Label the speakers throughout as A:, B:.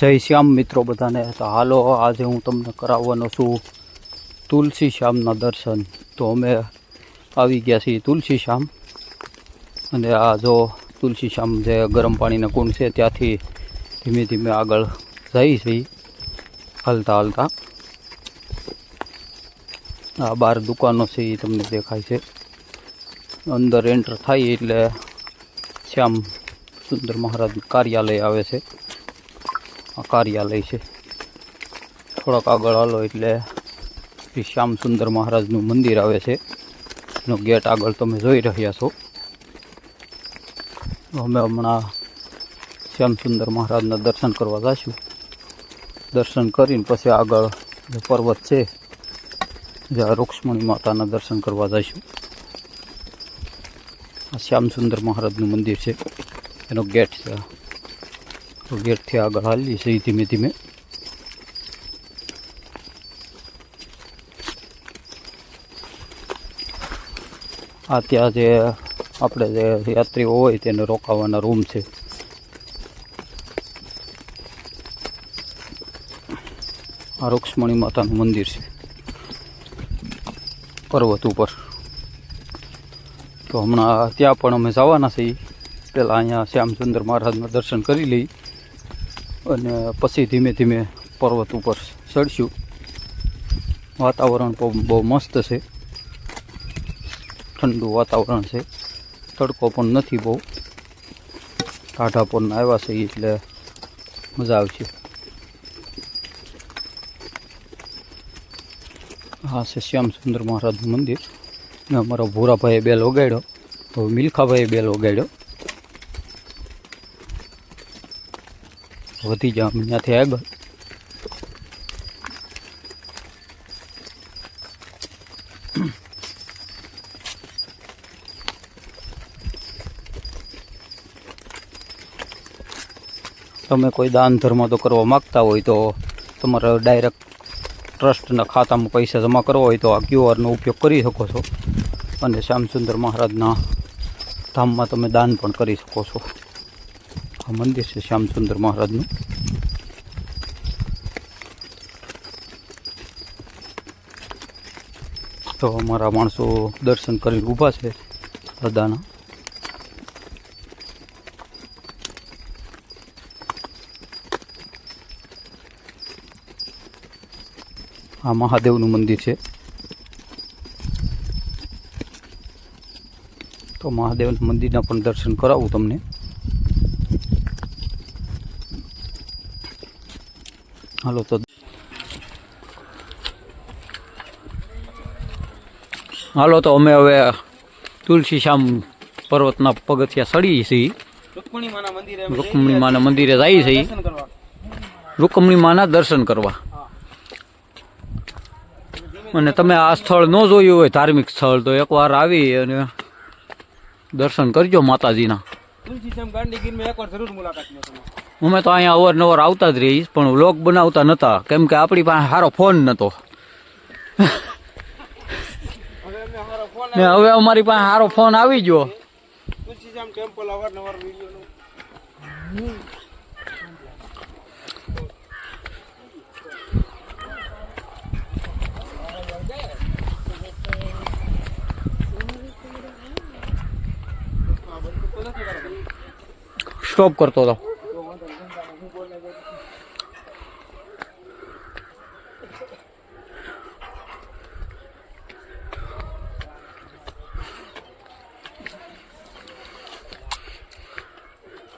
A: જય શ્યામ મિત્રો બધાને. તો હાલો, આજે હું તમને કરાવવાનો છું તુલસી શ્યામના દર્શન. તો અમે આવી ગયા છીએ તુલસી શ્યામ. અને આ જો તુલસી શ્યામ જે ગરમ પાણીના કુંડ છે, ત્યાંથી ધીમે ધીમે આગળ જઈ છીએ હાલતા હાલતા. આ બાર દુકાનો છે, એ તમને દેખાય છે. અંદર એન્ટર થાય એટલે શ્યામ સુંદર મહારાજ કાર્યાલય આવે છે. કાર્યાલય છે. થોડાક આગળ હાલો એટલે શ્રી શ્યામસુંદર મહારાજનું મંદિર આવે છે. એનો ગેટ આગળ તમે જોઈ રહ્યા છો. અમે હમણાં શ્યામસુંદર મહારાજના દર્શન કરવા જઈશું દર્શન કરીને પછી આગળ જે પર્વત છે જ્યાં રૂક્ષ્મણી માતાના દર્શન કરવા જઈશું આ શ્યામસુંદર મહારાજનું મંદિર છે. એનો ગેટ છે આ. તો ગેટથી આગળ હાલી છે ધીમે ધીમે. આ ત્યાં જે આપણે જે યાત્રીઓ હોય તેને રોકાવાના રૂમ છે. આ રૂક્ષ્મણી માતાનું મંદિર છે. પર્વત ઉપર. તો હમણાં ત્યાં પણ અમે જવાના છીએ. પહેલાં અહીંયા શ્યામસુંદર મહારાજના દર્શન કરી લઈ અને પછી ધીમે ધીમે પર્વત ઉપર ચડશું. વાતાવરણ પણ બહુ મસ્ત છે. ઠંડુ વાતાવરણ છે. તડકો પણ નથી બહુ. ટાઢા પણ આવ્યા છે એટલે મજા આવશે. હા, છે શ્યામ સુંદર મહારાજનું મંદિર. ને અમારા ભૂરાભાઈએ બેલ વગાડ્યો તો મિલખાભાઈએ બેલ વગાડ્યો વધી જા અહીંયાથી આગળ. તમે કોઈ દાન ધર્મ તો કરવા માગતા હોય તો તમારે ડાયરેક્ટ ટ્રસ્ટના ખાતામાં પૈસા જમા કરવા હોય તો આ ક્યુઆરનો ઉપયોગ કરી શકો છો. અને શ્યામસુંદર મહારાજના ધામમાં તમે દાન પણ કરી શકો છો. આ મંદિર છે શ્યામસુંદર મહારાજનું. તો અમારા માણસો દર્શન કરીને ઊભા છે દાદાના. આ મહાદેવનું મંદિર છે. તો મહાદેવના મંદિરના પણ દર્શન કરાવું તમને. હાલો તો. હાલો તો અમે હવે તુલસી શ્યામ પર્વતના પગથિયા સડી છીએ.
B: રૂકમણી માના મંદિરે
A: જઈએ છીએ રૂકમણી માના દર્શન કરવા. અને તમે આ સ્થળ ન જોયું હોય ધાર્મિક સ્થળ તો એકવાર આવી અને દર્શન કરજો માતાજીના. અમે તો અહીંયા અવારનવાર આવતા જ રહીશ પણ વ્લોગ બનાવતા નહોતા કેમ કે આપણી પાસે સારો ફોન નહોતો ને હવે અમારી પાસે સારો ફોન આવી ગયો. સ્ટોપ કરતો હતો.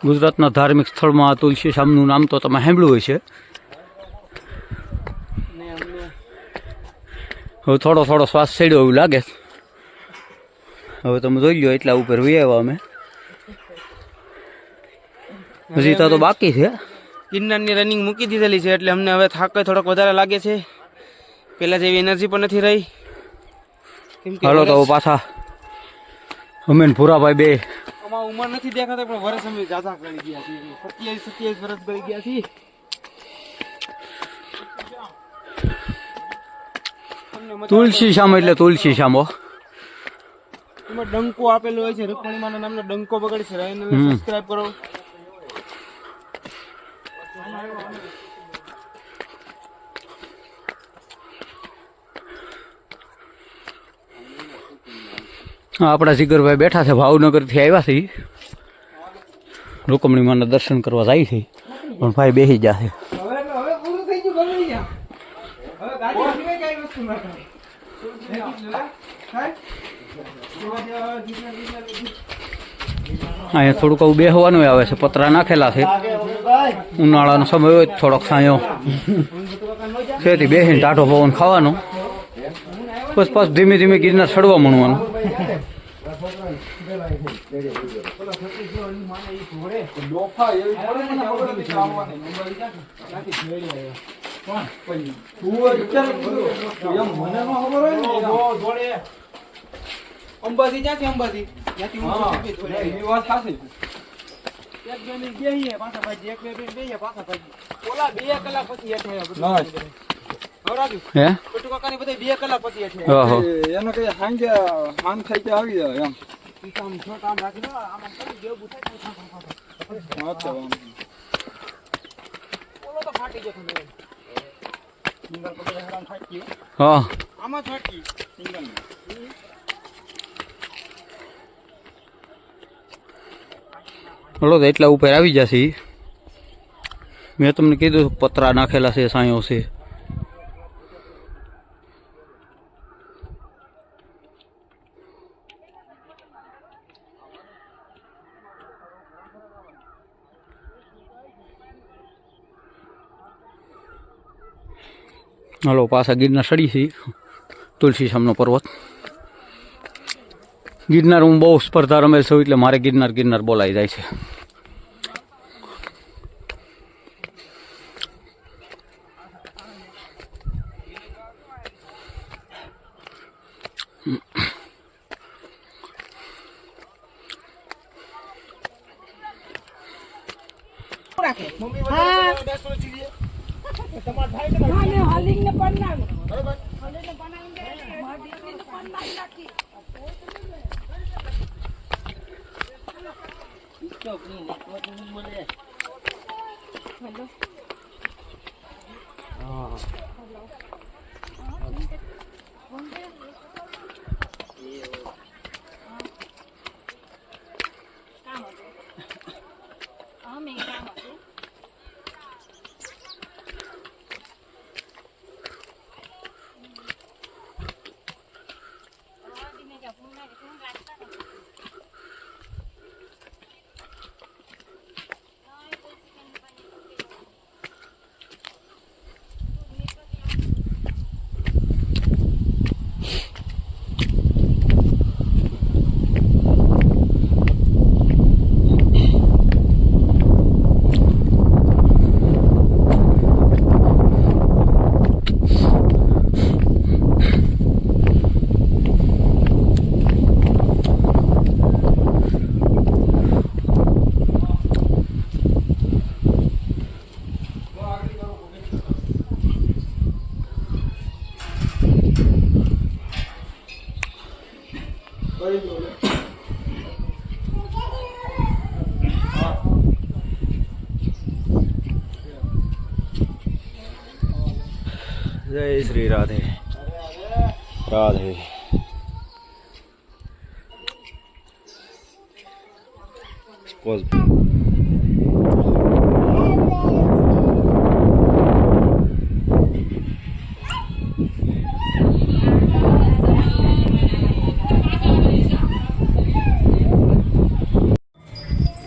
A: ગુજરાતના ધાર્મિક સ્થળમાં તુલસી શામનું નામ તો તમે સાંભળ્યું હોય છે હવે થોડો થોડો શ્વાસ ચડ્યો એવું લાગે. હવે તમે જોઈ લો એટલા ઉપર વી આવ્યા અમે. હજી તો બાકી છે.
B: ગિરનારની રનિંગ મૂકી દીધેલી છે એટલે અમને હવે થાક થોડોક વધારે લાગે છે. પેલા જેવી એનર્જી પણ નથી રહી.
A: હાલો તો પાછા અમે ભૂરાભાઈ બે
B: ઉંમર નથી દેખાતા પણ વર્ષ અમે જાજા કરી ગયા છીએ. સત્યાવીસ સત્યાવીસ વર્ષ કરી ગયા છીએ.
A: તુલસી શામ એટલે તુલસી શામો
B: એમાં ડંકો આપેલો હોય છે રૂકમણીમાના નામનો ડંકો પકડી છે. સબસ્ક્રાઇબ કરો.
A: આપણા જીગરભાઈ બેઠા છે ભાવનગરથી આવ્યા છે. રૂકમણી માના દર્શન કરવા જાય છે પણ ભાઈ બેસી
B: જશે
A: અહીંયા થોડુંક આવું બેસવાનું આવે છે પતરા નાખેલા છે. ઉનાળાનો સમય હોય થોડોક સાયો. તેથી બેસીને ટાઢો પવન ખાવાનો. બસ પછી ધીમે ધીમે ગિરનાર ચડવા મળવાનું
B: અંબાજી ક્યાંથી અંબાજી ત્યાંથી ઊંચું છે એક બે મિનિટ બેહીએ, પાછા ભાગીએ. એક બે મિનિટ પાછા ભાગીએ. ઓલા બે કલાક પછી હેઠે
A: હે?
B: કટુ કાકાની બધા બે કલાક પછી હેઠે
A: ઓહો
C: એને કઈ સાંજે હાન થઈ કે આવી જાય એમ.
B: ઈ તો આમ છોટા રાખી દો, આમ આમ કરી દો, ઊભું થાય, થાય, થાય, થાય, થાય.
C: વાત આમ.
B: ઓલો તો ફાટી ગયો ખંડેરો. સિંગલ પકડે હેરાન ફાટી
A: હા.
B: આમાં ફાટી સિંગલ
A: હલો એટલા ઉપર આવી જશે મેં તમને કીધું પતરા નાખેલા છે સાયો છે. હલો, પાછા ગિરનાર સડી છે. તુલસી શામનો પર્વત. ગિરનાર હું બહુ સ્પર્ધા રમેલ છું, એટલે મારે ગિરનાર ગિરનાર બોલાઈ જાય છે.
D: હાલે હાલીને બનાવી હાલીને બનાવીને મારી દીકરીને પણ હા. નાખી
C: જય શ્રી રાધે. રાધે. પોઝ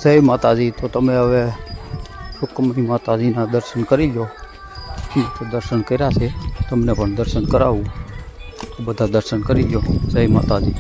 A: જય માતાજી. તો તમે હવે રૂકમણી માતાજીના દર્શન કરી લો. દર્શન કર્યા છે. તમને પણ દર્શન કરાવું. બધા દર્શન કરી લો. જય માતાજી.